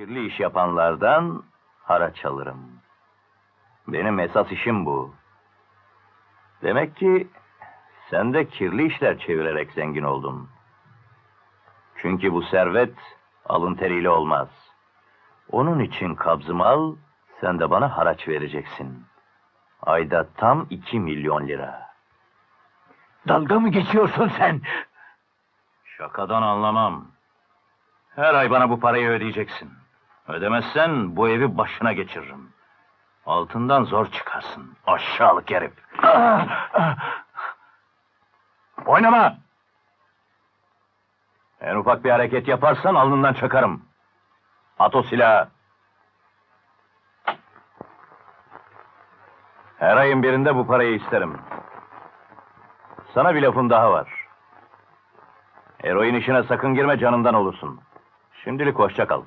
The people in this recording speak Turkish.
Kirli iş yapanlardan haraç alırım. Benim esas işim bu. Demek ki sen de kirli işler çevirerek zengin oldun. Çünkü bu servet alın teriyle olmaz. Onun için kabzımı al, sen de bana haraç vereceksin. Ayda tam iki milyon lira. Dalga mı geçiyorsun sen? Şakadan anlamam. Her ay bana bu parayı ödeyeceksin. Ödemezsen bu evi başına geçiririm. Altından zor çıkarsın. Aşağılık herif. Oynama! En ufak bir hareket yaparsan alnından çakarım. At o silahı. Her ayın birinde bu parayı isterim. Sana bir lafım daha var. Eroin işine sakın girme canından olursun. Şimdilik hoşça kal.